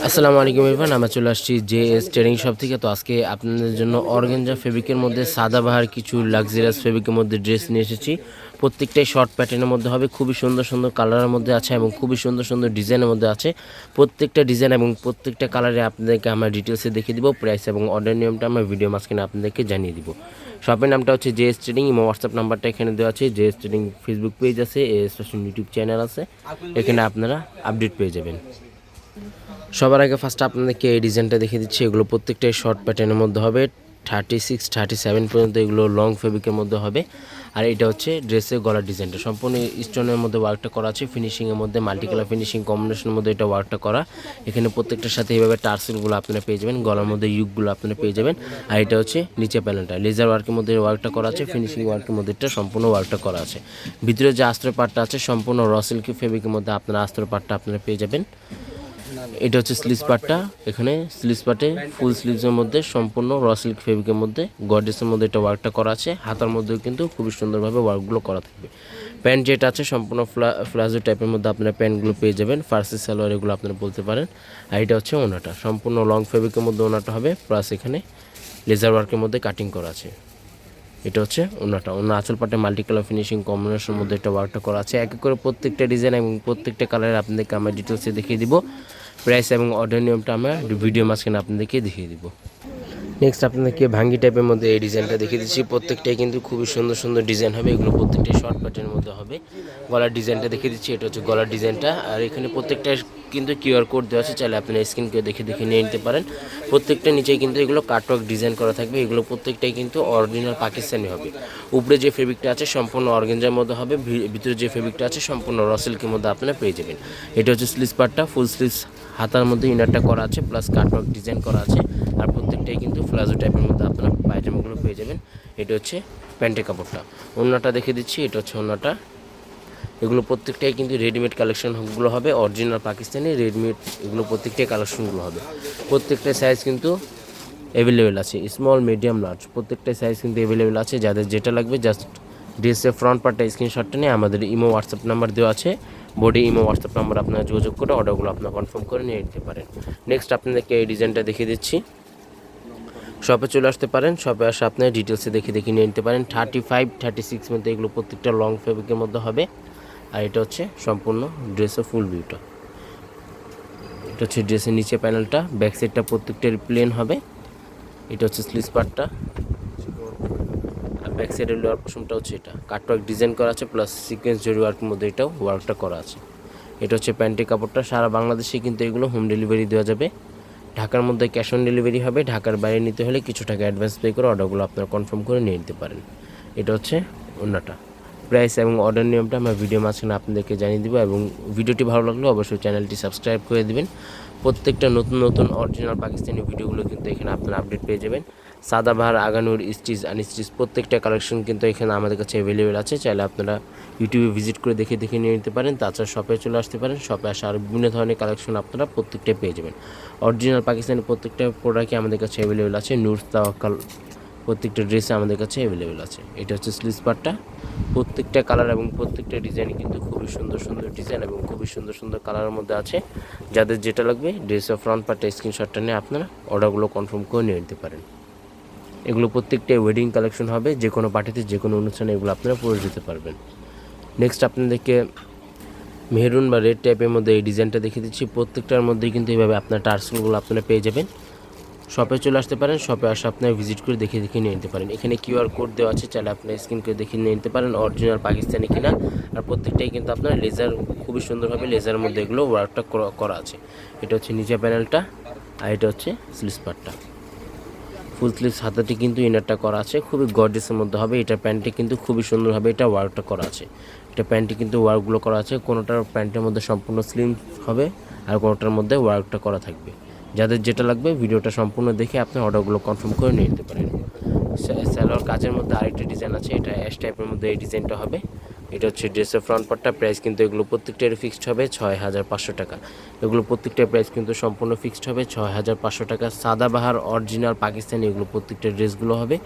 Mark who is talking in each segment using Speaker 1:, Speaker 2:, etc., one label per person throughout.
Speaker 1: আসসালামু আলাইকুম ইরফান, আমরা চলে আসছি জে এস ট্রেনিং শপ থেকে। তো আজকে আপনাদের জন্য অর্গেঞ্জা ফেব্রিকের মধ্যে সাদাবাহার কিছু লাক্সারিয়াস ফেব্রিকের মধ্যে ড্রেস নিয়ে এসেছি। প্রত্যেকটাই শর্ট প্যাটার্নের মধ্যে হবে, খুবই সুন্দর সুন্দর কালারের মধ্যে আছে এবং খুবই সুন্দর সুন্দর ডিজাইনের মধ্যে আছে। প্রত্যেকটা ডিজাইন এবং প্রত্যেকটা কালারে আপনাদেরকে আমরা ডিটেলসে দেখিয়ে দিব প্রাইস এবং অর্ডার নিয়মটা আমরা ভিডিও মাঝখানে আপনাদেরকে জানিয়ে দিব। শপের নামটা হচ্ছে জে এস ট্রেডিং এবং হোয়াটসঅ্যাপ নাম্বারটা এখানে দেওয়া আছে J S trading Facebook page আছে এস ইউটিউব চ্যানেল আছে। এখানে আপনারা আপডেট পেয়ে যাবেন। সবার আগে ফার্স্ট আপনাদেরকে এই ডিজাইনটা দেখিয়ে দিচ্ছি। এগুলো প্রত্যেকটাই শর্ট প্যাটার্নের মধ্যে হবে। থার্টি সিক্স থার্টি সেভেন পর্যন্ত এগুলো লং ফেব্রিকের মধ্যে হবে। আর এটা হচ্ছে ড্রেসের গলার ডিজাইনটা সম্পূর্ণ স্টোনের মধ্যে ওয়ার্কটা করা আছে। ফিনিশিংয়ের মধ্যে মাল্টি কালার ফিনিশিং কম্বিনেশনের মধ্যে এটা ওয়ার্কটা করা। এখানে প্রত্যেকটার সাথে এইভাবে টার্সেলগুলো আপনারা পেয়ে যাবেন। গলার মধ্যে ইউকগুলো আপনারা পেয়ে যাবেন। আর এটা হচ্ছে নিচে প্যানেলটা লেজার ওয়ার্কের মধ্যে ওয়ার্কটা করা আছে। ফিনিশিং ওয়ার্কের মধ্যে এটা সম্পূর্ণ ওয়ার্কটা করা আছে। ভিতরে যে আস্ত্র পাটটা আছে, সম্পূর্ণ রসিল্কি ফেব্রিকের মধ্যে আপনারা আস্ত্র পাটটা আপনারা পেয়ে যাবেন। এটা হচ্ছে স্লিজ পার্টটা এখানে স্লিজ পার্টে ফুল স্লিভসের মধ্যে সম্পূর্ণ র সিল্ক ফেব্রিকের মধ্যে গডেসের মধ্যে এটা ওয়ার্কটা করা আছে। হাতার মধ্যেও কিন্তু খুবই সুন্দরভাবে ওয়ার্কগুলো করা থাকবে। প্যান্ট যেটা আছে, সম্পূর্ণ ফ্লা, ফ্লাজো টাইপের মধ্যে আপনারা প্যান্টগুলো পেয়ে যাবেন। ফার্সি সালোয়ার এগুলো আপনারা বলতে পারেন। আর এটা হচ্ছে ওনাটা। সম্পূর্ণ লং ফেব্রিকের মধ্যে ওনাটা হবে। প্লাস এখানে লেজার ওয়ার্কের মধ্যে কাটিং করা আছে। এটা হচ্ছে ওনাটা। ওনার আঁচল পাটে মাল্টি কালার ফিনিশিং কম্বিনেশনের মধ্যে একটা ওয়ার্কটা করা আছে। এক এক করে প্রত্যেকটা ডিজাইন এবং প্রত্যেকটা কালার আপনাদেরকে আমরা ডিটেলসে দেখিয়ে দিব। প্রাইস এবং অর্ডার নিয়মটা আমরা ভিডিও মাঝখানে আপনাদেরকে দেখিয়ে দিব। নেক্সট আপনাদেরকে ভাঙ্গি টাইপের মধ্যে এই ডিজাইনটা দেখিয়ে দিচ্ছি। প্রত্যেকটাই কিন্তু খুবই সুন্দর সুন্দর ডিজাইন হবে। এগুলো প্রত্যেকটাই শর্ট প্যাটার্নের মধ্যে হবে। গলার ডিজাইনটা দেখিয়ে দিচ্ছি। এটা হচ্ছে গলার ডিজাইনটা আর এখানে প্রত্যেকটা কিন্তু কিউআর কোড দেওয়া আছে, চাইলে আপনার স্ক্রিন কেউ দেখে দেখে নিয়ে নিতে পারেন। প্রত্যেকটা নিচেই কিন্তু এগুলো কাটওয়ার্ক ডিজাইন করা থাকবে, এগুলো প্রত্যেকটাই কিন্তু অরিজিনাল পাকিস্তানি হবে। উপরে যে ফেব্রিকটা আছে সম্পূর্ণ অর্গেঞ্জার মধ্যে হবে ভিতরে যে ফেব্রিকটা আছে সম্পূর্ণ রসেলকের মধ্যে আপনারা পেয়ে যাবেন। এটা হচ্ছে স্লিভস পার্টটা ফুল স্লিভস হাতার মধ্যে ইনারটা করা আছে প্লাস কাটওয়ার্ক ডিজাইন করা আছে, আর প্রত্যেকটাই কিন্তু ফ্লাজো টাইপের মধ্যে আপনারা পায়জামাগুলো পেয়ে যাবেন। এটা হচ্ছে প্যান্টের কাপড়টা। অন্যটা দেখে দিচ্ছি, এটা হচ্ছে অন্যটা এগুলো প্রত্যেকটাই কিন্তু রেডিমেড কালেকশনগুলো হবে, অরিজিনাল পাকিস্তানি রেডিমেড এগুলো প্রত্যেকটাই কালেকশনগুলো হবে। প্রত্যেকটা সাইজ কিন্তু অ্যাভেলেবেল আছে স্মল মিডিয়াম লার্জ প্রত্যেকটা সাইজ কিন্তু অ্যাভেলেবেল আছে। যাদের যেটা লাগবে জাস্ট ড্রেসের ফ্রন্ট পার্টটা স্ক্রিনশটটা নিয়ে আমাদের ইমো হোয়াটসঅ্যাপ নাম্বার দেওয়া আছে। বোর্ডে ইমো হোয়াটসঅ্যাপ নাম্বার আপনারা যোগাযোগ করে অর্ডারগুলো আপনারা কনফার্ম করে নিয়ে নিতে পারেন। নেক্সট আপনাদেরকে এই ডিজাইনটা দেখিয়ে দিচ্ছি। শপে চলে আসতে পারেন শপে আসে আপনার ডিটেলসে দেখে দেখে নিয়ে নিতে পারেন। থার্টি ফাইভ থার্টি সিক্স মধ্যে এগুলো প্রত্যেকটা লং ফেব্রিকের মধ্যে হবে। আর এটা হচ্ছে সম্পূর্ণ ড্রেসের ফুল ভিউটা এটা হচ্ছে ড্রেসের নিচে প্যানেলটা ব্যাক সাইডটা প্রত্যেকটার প্লেন হবে। এটা হচ্ছে স্লিস পার্টটা আর ব্যাক সাইডের লোয়ার পোর্শনটা হচ্ছে এটা। কাটওয়ার্ক ডিজাইন করা আছে প্লাস সিকোয়েন্স জরি ওয়ার্কের মধ্যে এটাও ওয়ার্কটা করা আছে। এটা হচ্ছে প্যান্টের কাপড়টা। সারা বাংলাদেশে কিন্তু এগুলো হোম ডেলিভারি দেওয়া যাবে। ঢাকার মধ্যে ক্যাশ অন ডেলিভারি হবে। ঢাকার বাইরে নিতে হলে কিছু টাকা অ্যাডভান্স পে করে অর্ডারগুলো আপনারা কনফার্ম করে নিয়ে নিতে পারেন। এটা হচ্ছে অন্যটা প্রাইস এবং অর্ডার নিয়মটা আমরা ভিডিও মাঝখানে আপনাদেরকে জানিয়ে দেবো এবং ভিডিওটি ভালো লাগলে অবশ্যই চ্যানেলটি সাবস্ক্রাইব করে দেবেন। প্রত্যেকটা নতুন নতুন অরিজিনাল পাকিস্তানি ভিডিওগুলো কিন্তু এখানে আপনারা আপডেট পেয়ে যাবেন। সাদা সাদাবাহার আগানুর, স্টিচ, আনস্টিচ প্রত্যেকটা কালেকশন কিন্তু এখানে আমাদের কাছে অ্যাভেলেবেল আছে। চাইলে আপনারা ইউটিউবে ভিজিট করে দেখে দেখে নিয়ে নিতে পারেন। তাছাড়া শপে চলে আসতে পারেন। শপে আসা আর বিভিন্ন ধরনের কালেকশন আপনারা প্রত্যেকটা পেয়ে যাবেন। অরিজিনাল পাকিস্তানি প্রত্যেকটা প্রোডাক্টই আমাদের কাছে অ্যাভেলেবেল আছে। নূর তাওয়াক্কাল প্রত্যেকটা ড্রেসে আমাদের কাছে অ্যাভেলেবেল আছে। এটা হচ্ছে স্লিজ পার্টটা প্রত্যেকটা কালার এবং প্রত্যেকটা ডিজাইন কিন্তু খুবই সুন্দর সুন্দর ডিজাইন এবং খুবই সুন্দর সুন্দর কালারের মধ্যে আছে। যাদের যেটা লাগবে ড্রেসের ফ্রন্ট পার্টটা স্ক্রিনশটটা নিয়ে আপনারা অর্ডারগুলো কনফার্ম করে নিয়ে নিতে পারেন। এগুলো প্রত্যেকটাই ওয়েডিং কালেকশন হবে, যে কোনো পার্টিতে যে কোনো অনুষ্ঠানে এগুলো আপনারা পরে যেতে পারবেন। নেক্সট আপনাদেরকে মেরুন বা রেড টাইপের মধ্যে এই ডিজাইনটা দেখিয়ে দিচ্ছি। প্রত্যেকটার মধ্যেই কিন্তু এইভাবে আপনার টার্সেলগুলো আপনারা পেয়ে যাবেন। শপে চলে আসতে পারেন শপে আসে আপনার ভিজিট করে দেখে দেখে নিয়ে নিতে পারেন। এখানে কিউআর কোড দেওয়া আছে, চাইলে আপনার স্ক্রিন করে দেখে নিয়ে নিতে পারেন অরিজিনাল পাকিস্তানি কিনা। আর প্রত্যেকটাই কিন্তু আপনার লেজার খুবই সুন্দরভাবে লেজারের মধ্যে এগুলো ওয়ার্কটা করা- আছে। এটা হচ্ছে নিচে প্যানেলটা আর এটা হচ্ছে স্লিস পার্টটা ফুল স্লিভস হাতাটি কিন্তু ইনারটা করা আছে, খুবই গর্জেসের মধ্যে হবে। এটা প্যান্টটি কিন্তু খুবই সুন্দরভাবে এটা ওয়ার্কটা করা আছে। এটা প্যান্টটি কিন্তু ওয়ার্কগুলো করা আছে, কোনোটার প্যান্টের মধ্যে সম্পূর্ণ স্লিম হবে, আর কোনোটার মধ্যে ওয়ার্কটা করা থাকবে। যাদের যেটা লাগবে ভিডিওটা সম্পূর্ণ দেখে আপনি অর্ডারগুলো কনফার্ম করে নিয়ে নিতে পারেন। স্যা- স্যালোয়ার কাজের মধ্যে আরেকটা ডিজাইন আছে, এটা অ্যাশ টাইপের মধ্যে এই ডিজাইনটা হবে। এটা হচ্ছে ড্রেসের ফ্রন্ট পার্টটা প্রাইস কিন্তু এগুলো প্রত্যেকটার ফিক্সড হবে ছয় হাজার পাঁচশো টাকা। এগুলো প্রত্যেকটা প্রাইস কিন্তু সম্পূর্ণ ফিক্সড হবে ছয় হাজার পাঁচশো টাকা। সাদাবাহার অরিজিনাল পাকিস্তানি এগুলো প্রত্যেকটা ড্রেসগুলো হবে।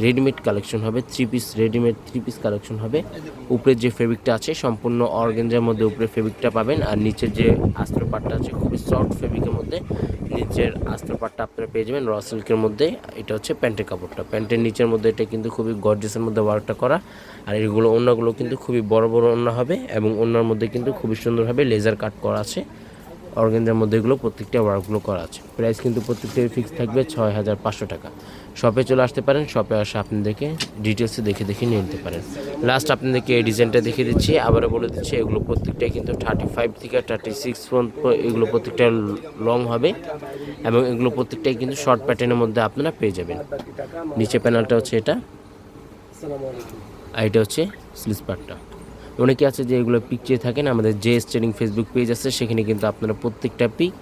Speaker 1: রেডিমেড কালেকশন হবে three piece readymade three piece collection হবে। উপরের যে ফেব্রিকটা আছে, সম্পূর্ণ অর্গেঞ্জার মধ্যে উপরে ফেব্রিকটা পাবেন। আর নিচের যে আস্ত্র পাটটা আছে, খুবই সফট ফেব্রিকের মধ্যে নিচের আস্তর পাটটা আপনারা পেয়ে যাবেন র সিল্কের মধ্যে। এটা হচ্ছে প্যান্টের কাপড়টা। প্যান্টের নিচের মধ্যে এটা কিন্তু খুবই গর্জেসের মধ্যে ওয়ার্কটা করা। আর এগুলো অন্যগুলো কিন্তু খুবই বড় বড় অন্য হবে এবং অন্যার মধ্যে কিন্তু খুবই সুন্দরভাবে লেজার কাট করা আছে। অর্গেঞ্জার মধ্যে এগুলো প্রত্যেকটা ওয়ার্কগুলো করা আছে। প্রাইস কিন্তু প্রত্যেকটাই ফিক্স থাকবে ছয় হাজার পাঁচশো টাকা। শপে চলে আসতে পারেন শপে আসে আপনাদেরকে ডিটেলসে দেখে দেখে নিয়ে নিতে পারেন। লাস্ট আপনাদেরকে এই ডিজাইনটা দেখিয়ে দিচ্ছি, আবারও বলে দিচ্ছি, এগুলো প্রত্যেকটাই কিন্তু থার্টি ফাইভ থেকে থার্টি সিক্স পর্যন্ত এগুলো প্রত্যেকটা লং হবে এবং এগুলো প্রত্যেকটাই কিন্তু শর্ট প্যাটার্নের মধ্যে আপনারা পেয়ে যাবেন। নিচে প্যানেলটা হচ্ছে এটা, আর এটা হচ্ছে স্লিজ পার্টটা অনেকে আছে যে এগুলো পিক চেয়ে থাকেন আমাদের যে ট্রেনিং ফেসবুক পেজ আছে, সেখানে কিন্তু আপনারা প্রত্যেকটা পিক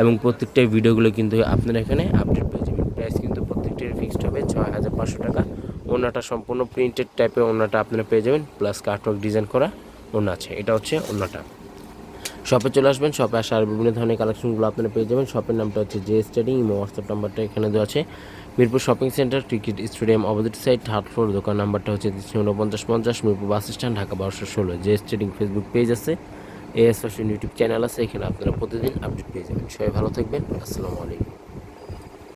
Speaker 1: এবং প্রত্যেকটা ভিডিওগুলো কিন্তু আপনারা এখানে আপডেট পেয়ে যাবেন। প্রাইস কিন্তু প্রত্যেকটার ফিক্সড হবে, ছয় হাজার পাঁচশো টাকা। ওনাটা সম্পূর্ণ প্রিন্টেড টাইপের ওনাটা আপনারা পেয়ে যাবেন প্লাস কার্টওয়ার্ক ডিজাইন করা ওনা আছে। এটা হচ্ছে ওনাটা শপে চলে আসবেন শপে আসে আর বিভিন্ন ধরনের কালেকশনগুলো আপনারা পেয়ে যাবেন। শপের নামটা হচ্ছে জে স্টাডি ইমো হোয়াটসঅ্যাপ নাম্বারটা এখানে দেওয়া আছে। Mirpur shopping centre cricket stadium opposite side third floor দোকান নাম্বারটা হচ্ছে উনপঞ্চাশ পঞ্চাশ মিরপুর বাস স্ট্যান্ড, ঢাকা বারোশো ষোলো। জে স্টেডিং ফেসবুক পেজ আছে। এএস ইউটিউব চ্যানেল আছে, এখানে আপনারা প্রতিদিন আপডেট পেয়ে যাবেন। সবাই ভালো থাকবেন। আসসালামু আলাইকুম।